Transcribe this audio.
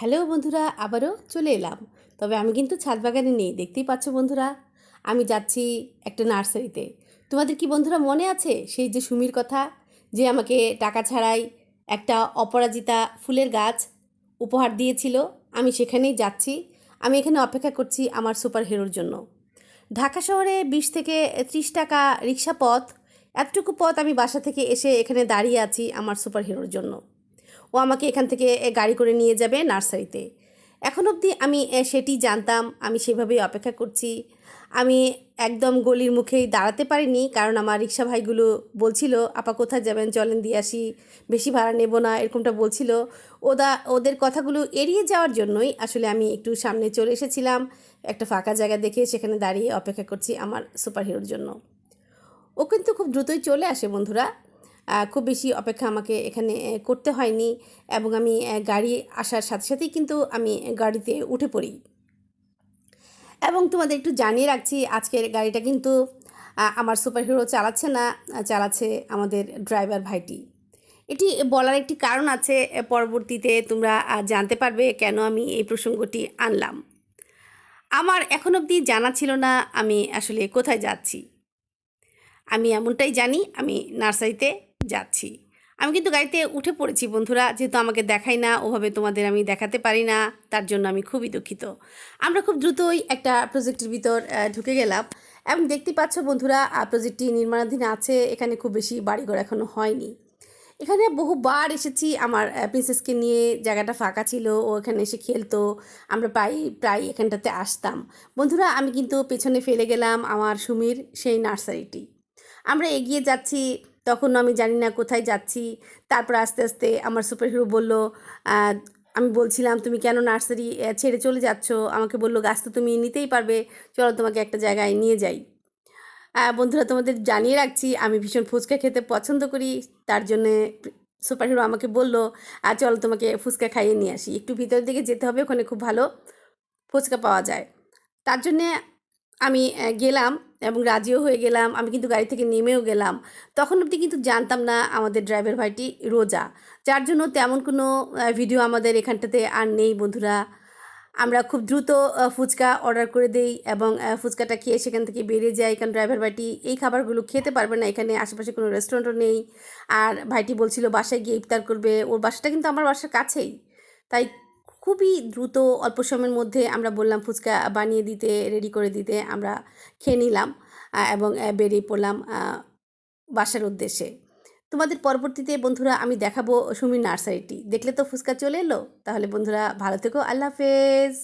Hello বন্ধুরা, আবারও চলে এলাম। তবে আমি কিন্তু ছাদ বাগানে নেই, দেখতেই পাচ্ছ বন্ধুরা। আমি যাচ্ছি একটা নার্সারিতে। তোমাদের কি বন্ধুরা মনে আছে সেই যে সুমির কথা? যে আমাকে টাকা ছাড়াই একটা অপরাজিতা ফুলের গাছ উপহার দিয়েছিল, আমি সেখানেই যাচ্ছি। আমি এখানে অপেক্ষা করছি আমার সুপার হিরোর জন্য। ঢাকা শহরে বিশ থেকে ত্রিশ টাকা রিক্সা পথ, এতটুকু পথ আমি বাসা থেকে এসে এখানে দাঁড়িয়ে আছি আমার সুপার হিরোর জন্য। ও আমাকে এখান থেকে গাড়ি করে নিয়ে যাবে নার্সারিতে। এখন অবধি আমি সেটি জানতাম, আমি সেভাবেই অপেক্ষা করছি। আমি একদম গলির মুখেই দাঁড়াতে পারিনি, কারণ আমার রিক্সা ভাইগুলো বলছিল, আপা কোথায় যাবেন? চলেন দিয়ে আসি, বেশি ভাড়া নেব না, এরকমটা বলছিল। ওদা, ওদের কথাগুলো এড়িয়ে যাওয়ার জন্যই আসলে আমি একটু সামনে চলে এসেছিলাম, একটা ফাঁকা জায়গা দেখে সেখানে দাঁড়িয়ে অপেক্ষা করছি আমার সুপার হিরোর জন্য। ও কিন্তু খুব দ্রুতই চলে আসে বন্ধুরা। খুব বেশি অপেক্ষা আমাকে এখানে করতে হয়নি এবং আমি গাড়ি আসার সাথে সাথেই কিন্তু আমি গাড়িতে উঠে পড়ি। এবং তোমাদের একটু জানিয়ে রাখছি, আজকের গাড়িটা কিন্তু আমার সুপার হিরো চালাচ্ছে না, চালাচ্ছে আমাদের ড্রাইভার ভাইটি। এটি বলার একটি কারণ আছে পরবর্তীতে তোমরা জানতে পারবে কেন আমি এই প্রসঙ্গটি আনলাম। আমার এখন অবধি জানা ছিল না আমি আসলে কোথায় যাচ্ছি। আমি এমনটাই জানি, আমি নার্সারিতে যাচ্ছি। আমি কিন্তু গাড়িতে উঠে পড়েছি, বন্ধুরা। যেহেতু আমাকে দেখাই না, ওভাবে তোমাদের আমি দেখাতে পারি না, তার জন্য আমি খুবই দুঃখিত। আমরা খুব দ্রুতই একটা প্রজেক্টের ভিতর ঢুকে গেলাম। এবং দেখতে পাচ্ছ বন্ধুরা প্রজেক্টটি নির্মাণাধীন আছে। এখানে খুব বেশি বাড়িঘর এখনও হয়নি। এখানে বহুবার এসেছি আমার প্রিন্সেসকে নিয়ে। জায়গাটা ফাঁকা ছিল, ও এখানে এসে খেলতো। আমরা প্রায় প্রায় এখানটাতে আসতাম। বন্ধুরা, আমি কিন্তু পেছনে ফেলে গেলাম আমার সুমির, সেই নার্সারিটি। আমরা এগিয়ে যাচ্ছি। তখন আমি জানি না কোথায় যাচ্ছি। তারপর আস্তে আস্তে আমার সুপারহিরো বলল বলল আমি বলছিলাম, তুমি কেন নার্সারি ছেড়ে চলে যাচ্ছ? আমাকে বলল, গাছ তো তুমি নিতেই পারবে। চলো তোমাকে একটা জায়গায় নিয়ে যাই। বন্ধুরা, তোমাদের জানিয়ে রাখছি, আমি ভীষণ ফুচকা খেতে পছন্দ করি। তার জন্যে সুপারহিরো আমাকে বলল আর চলো তোমাকে ফুচকা খাইয়ে নিয়ে আসি। একটু ভিতরের দিকে যেতে হবে, ওখানে খুব ভালো ফুচকা পাওয়া যায়। তার জন্যে আমি গেলাম। এবং রাজিও হয়ে গেলাম, আমি কিন্তু গাড়ি থেকে নেমেও গেলাম। তখন অবধি কিন্তু জানতাম না আমাদের ড্রাইভার ভাইটি রোজা। যার জন্য তেমন কোনো ভিডিও আমাদের এখানটাতে আর নেই বন্ধুরা। আমরা খুব দ্রুত ফুচকা অর্ডার করে দেই এবং ফুচকাটা খেয়ে সেখান থেকে বেরিয়ে যাই। কারণ ড্রাইভার ভাইটি এই খাবারগুলো খেতে পারবে না এখানে, আশেপাশে কোনো রেস্টুরেন্টও নেই। আর ভাইটি বলছিল বাসায় গিয়ে ইফতার করবে। ওর বাসাটা কিন্তু আমার বাসার কাছেই। তাই খুবই দ্রুত অল্প সময়ের মধ্যে আমরা বললাম ফুচকা বানিয়ে দিতে রেডি করে দিতে আমরা খেয়ে নিলাম এবং বেরিয়ে পড়লাম বাসার উদ্দেশ্যে। তোমাদের পরবর্তীতে বন্ধুরা আমি দেখাবো সুমির নার্সারিটি। দেখলে তো ফুচকা চলে এলো। তাহলে বন্ধুরা ভালো থেকো। আল্লাহ হাফেজ।